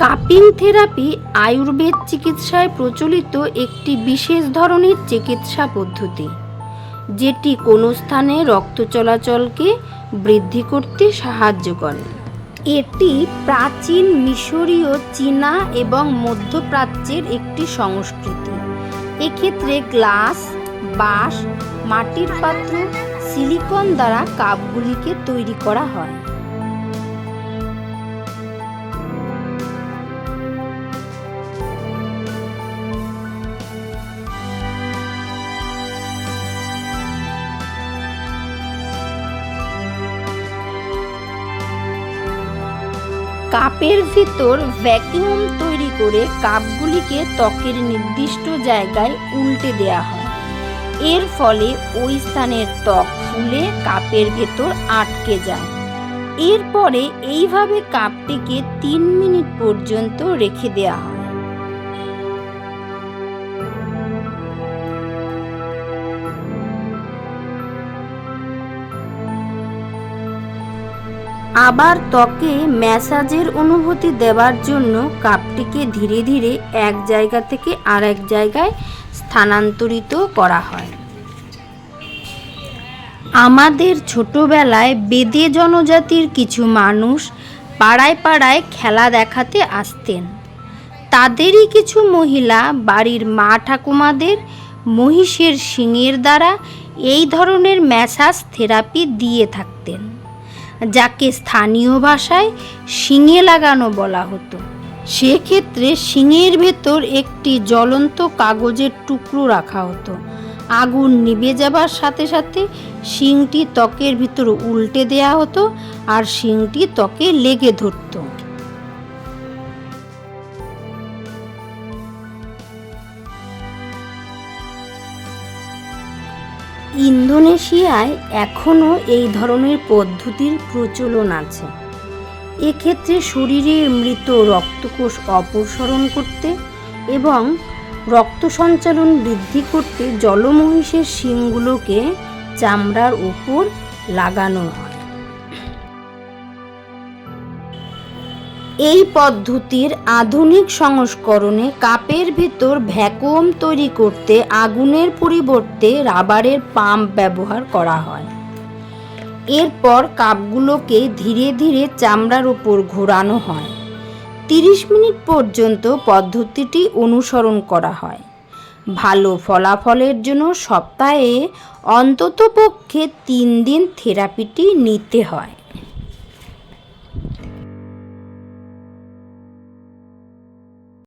Cupping therapy Ayurveda চিকিৎসায় প্রচলিত একটি বিশেষ ধরনের চিকিৎসা পদ্ধতি, যেটি কোনো স্থানে রক্ত চলাচলকে বৃদ্ধি করতে সাহায্য করে। এটি প্রাচীন মিশরীয় চীনা এবং মধ্যপ্রাচ্যের একটি সংস্কৃতি। এক্ষেত্রে গ্লাস, বাঁশ, মাটির পাত্র, সিলিকন দ্বারা কাপগুলিকে তৈরি করা হয়। কাপের ভিতর ভ্যাকিউম তৈরি করে কাপগুলিকে ত্বকের নির্দিষ্ট জায়গায় উল্টে দেয়া হয়। এর ফলে ওই স্থানের ত্বক ফুলে কাপের ভেতর আটকে যায়। এরপরে এইভাবে কাপটিকে তিন মিনিট পর্যন্ত রেখে দেয়া হয়। আবার ত্বকে ম্যাসাজের অনুভূতি দেওয়ার জন্য কাপটিকে ধীরে ধীরে এক জায়গা থেকে আরেক জায়গায় স্থানান্তরিত করা হয়। আমাদের ছোটবেলায় বেদে জনজাতির কিছু মানুষ পাড়ায় পাড়ায় খেলা দেখাতে আসতেন। তাদেরই কিছু মহিলা বাড়ির মা ঠাকুমাদের মহিষের শিঙের দ্বারা এই ধরনের ম্যাসাজ থেরাপি দিয়ে থাকতেন। যাকে স্থানীয় ভাষায় শিঙে লাগানো বলা হতো। সেক্ষেত্রে শিঙের ভেতর একটি জ্বলন্ত কাগজের টুকরো রাখা হতো। আগুন নিভে যাবার সাথে সাথে শিংটি ত্বকের ভিতর উল্টে দেয়া হতো আর শিংটি ত্বকে লেগে ধরতো। ইন্দোনেশিয়ায় এখনও এই ধরনের পদ্ধতির প্রচলন আছে। এক্ষেত্রে শরীরের মৃত রক্তকোষ অপসরণ করতে এবং রক্ত সঞ্চালন বৃদ্ধি করতে জলমহিষের শিংগুলোকে চামড়ার উপর লাগানো হয়। এই পদ্ধতির আধুনিক সংস্করণে কাপের ভেতর ভ্যাকুয়াম তৈরি করতে আগুনের পরিবর্তে রাবারের পাম্প ব্যবহার করা হয়। এরপর কাপগুলোকে ধীরে ধীরে চামড়ার উপর ঘোরানো হয়। তিরিশ মিনিট পর্যন্ত পদ্ধতিটি অনুসরণ করা হয়। ভালো ফলাফলের জন্য সপ্তাহে অন্ততপক্ষে তিন দিন থেরাপিটি নিতে হয়।